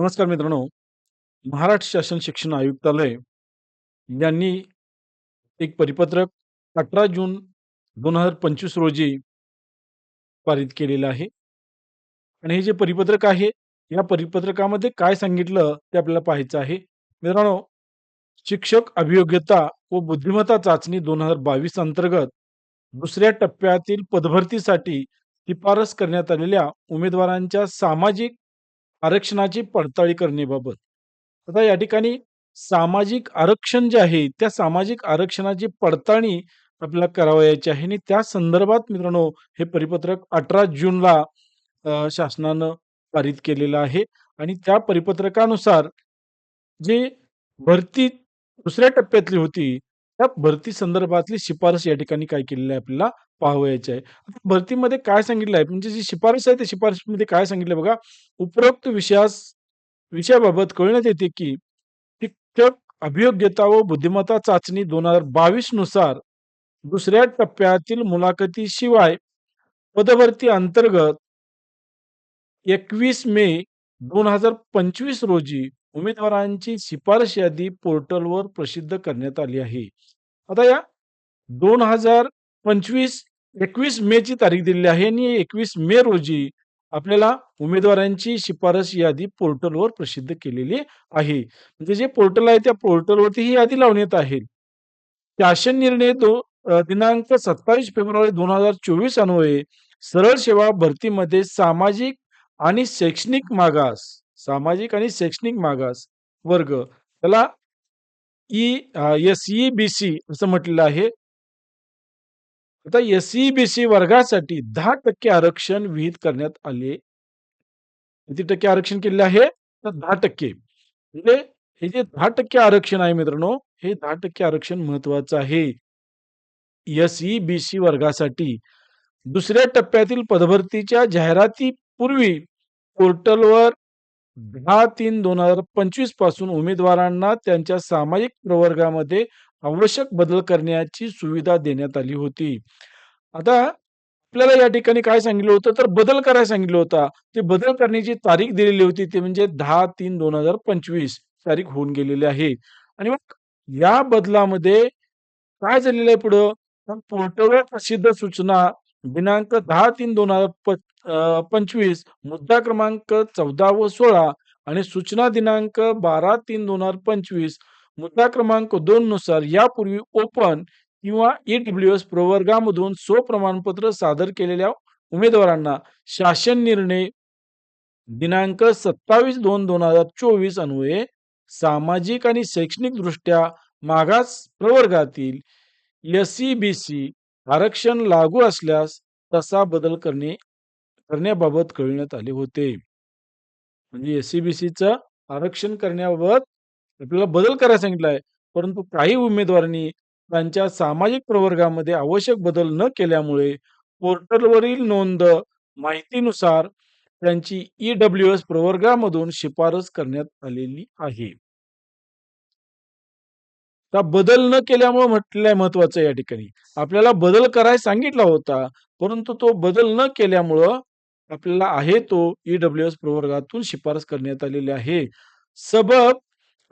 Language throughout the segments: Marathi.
नमस्कार मित्रांनो. महाराष्ट्र शासन शिक्षण आयुक्तालय यांनी एक परिपत्रक 18 जून 2025 रोजी पारित केलेलं आहे. आणि हे जे परिपत्रक आहे, या परिपत्रकामध्ये काय सांगितलं ते आपल्याला पाहायचं आहे. मित्रांनो, शिक्षक अभियोग्यता व बुद्धिमत्ता चाचणी 2022 अंतर्गत दुसऱ्या टप्प्यातील पदभरतीसाठी शिफारस करण्यात आलेल्या उमेदवारांच्या सामाजिक आरक्षणाची पडताळणी करण्याबाबत. आता या ठिकाणी सामाजिक आरक्षण जे आहे, त्या सामाजिक आरक्षणाची पडताळणी आपल्याला करावयाची आहे आणि त्या संदर्भात मित्रांनो, हे परिपत्रक 18 जूनला अ, शासनानं पारित केलेलं आहे आणि त्या परिपत्रकानुसार जे भरती दुसऱ्या टप्प्यातली होती, त्या भरती संदर्भातली शिफारस या ठिकाणी काय केलेली आहे आपल्याला पाहावयाची आहे. आता भरतीमध्ये काय सांगितलं आहे, म्हणजे जी शिफारस आहे, त्या शिफारशीमध्ये काय सांगितलं बघा, उपरोक्त विषयास विषयाबाबत कळविण्यात येते, की शिक्षक अभियोग्यता व बुद्धिमत्ता चाचणी 2022 नुसार दुसऱ्या टप्प्यातील मुलाखतीशिवाय पदभरती अंतर्गत 21 मे 2025 रोजी उमेदवारांची शिफारस यादी पोर्टलवर प्रसिद्ध करण्यात आली आहे. आता या 2025 एकवीस मे ची तारीख दिलेली आहे आणि 21 मे रोजी आपल्याला उमेदवारांची शिफारस यादी पोर्टलवर प्रसिद्ध केलेली आहे. म्हणजे जे पोर्टल आहे, त्या पोर्टलवरती ही यादी लावण्यात आहे. शासन निर्णय दो दिनांक 27 फेब्रुवारी 2024 अन्वये सरळ सेवा भरतीमध्ये सामाजिक आणि शैक्षणिक मागास, सामाजिक आणि शैक्षणिक मागास वर्ग त्याला ई एस-ई-बी-सी असं म्हटलेलं आहे. आता एस सी वर्गासाठी 10% आरक्षण विहित करण्यात आले. किती टक्के आरक्षण केले आहे? तर 10% म्हणजे हे जे 10% आरक्षण आहे मित्रांनो, हे 10% आरक्षण महत्वाचं आहे. एस-ई-बी-सी वर्गासाठी दुसऱ्या टप्प्यातील पदभरतीच्या जाहिरातीपूर्वी पोर्टलवर 10/3/2025 पासून उमेदवारांना त्यांच्या सामाजिक प्रवर्गामध्ये आवश्यक बदल करण्याची सुविधा देण्यात आली होती. आता आपल्याला या ठिकाणी काय सांगितलं होतं, तर बदल करायला सांगितलं होता. ते बदल करण्याची तारीख दिलेली होती, ती म्हणजे 10/3/2025 तारीख होऊन गेलेली आहे. आणि मग या बदलामध्ये काय झालेलं आहे पुढं, पोर्टलवर प्रसिद्ध सूचना दिनांक दहा तीन दोन हजार पंचवीस मुद्दा क्रमांक 14 व 16 आणि सूचना दिनांक 12/3/2025 मुद्दा क्रमांक दोन नुसार यापूर्वी ओपन किंवा ई-डब्ल्यू-एस प्रवर्गामधून स्वप्रमाणपत्र सादर केलेल्या उमेदवारांना शासन निर्णय दिनांक 27/2/2024 अन्वये सामाजिक आणि शैक्षणिकदृष्ट्या मागास प्रवर्गातील एस सी आरक्षण लागू असल्यास तसा बदल करणे करण्याबाबत कळविण्यात आले होते. म्हणजे एस-ई-बी-सीचं आरक्षण करण्याबाबत आपल्याला बदल करायला सांगितला आहे. परंतु काही उमेदवारांनी त्यांच्या सामाजिक प्रवर्गामध्ये आवश्यक बदल न केल्यामुळे पोर्टलवरील नोंद माहितीनुसार त्यांची ई-डब्ल्यू-एस प्रवर्गामधून शिफारस करण्यात आलेली आहे. बदल न केल्यामुळे म्हटलंय महत्वाचं या ठिकाणी. आपल्याला बदल करायला सांगितला होता, परंतु तो बदल न केल्यामुळं आपल्याला आहे तो ई-डब्ल्यू-एस प्रवर्गातून शिफारस करण्यात आलेली आहे. सबब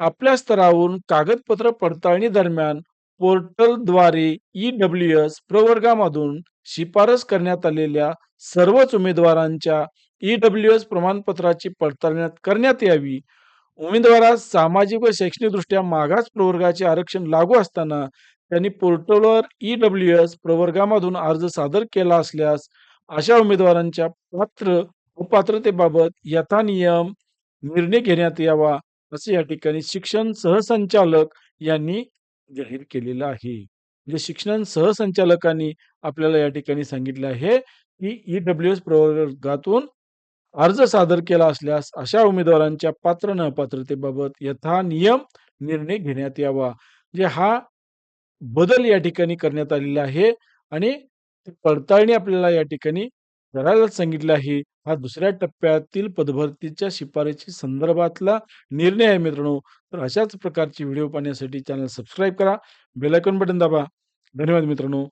आपल्या स्तरावरून कागदपत्र पडताळणी दरम्यान पोर्टलद्वारे ई-डब्ल्यू-एस प्रवर्गामधून शिफारस करण्यात आलेल्या सर्वच उमेदवारांच्या ई-डब्ल्यू-एस प्रमाणपत्राची पडताळणी करण्यात यावी. उमेदवारास सामाजिक व शैक्षणिकदृष्ट्या मागास प्रवर्गाचे आरक्षण लागू असताना त्यांनी पोर्टलवर ई-डब्ल्यू-एस प्रवर्गामधून अर्ज सादर केला असल्यास अशा उमेदवारांच्या पात्र अपात्रतेबाबत यथानियम निर्णय घेण्यात यावा, असे या ठिकाणी शिक्षण सहसंचालक यांनी जाहीर केलेलं आहे. म्हणजे शिक्षण सहसंचालकांनी आपल्याला या ठिकाणी सांगितलं आहे, की ई-डब्ल्यू-एस प्रवर्गातून अर्ज सादर केला असल्यास अशा उमेदवारांच्या पात्र न यथा नियम निर्णय घेण्यात यावा. म्हणजे हा बदल या ठिकाणी करण्यात आलेला आहे आणि पडताळणी आपल्याला या ठिकाणी करायला सांगितलं आहे. हा दुसऱ्या टप्प्यातील पदभरतीच्या शिफारशी संदर्भातला निर्णय आहे मित्रांनो. तर अशाच प्रकारची व्हिडिओ पाहण्यासाठी चॅनल सबस्क्राईब करा. बेलायकॉन बटन दाबा. धन्यवाद मित्रांनो.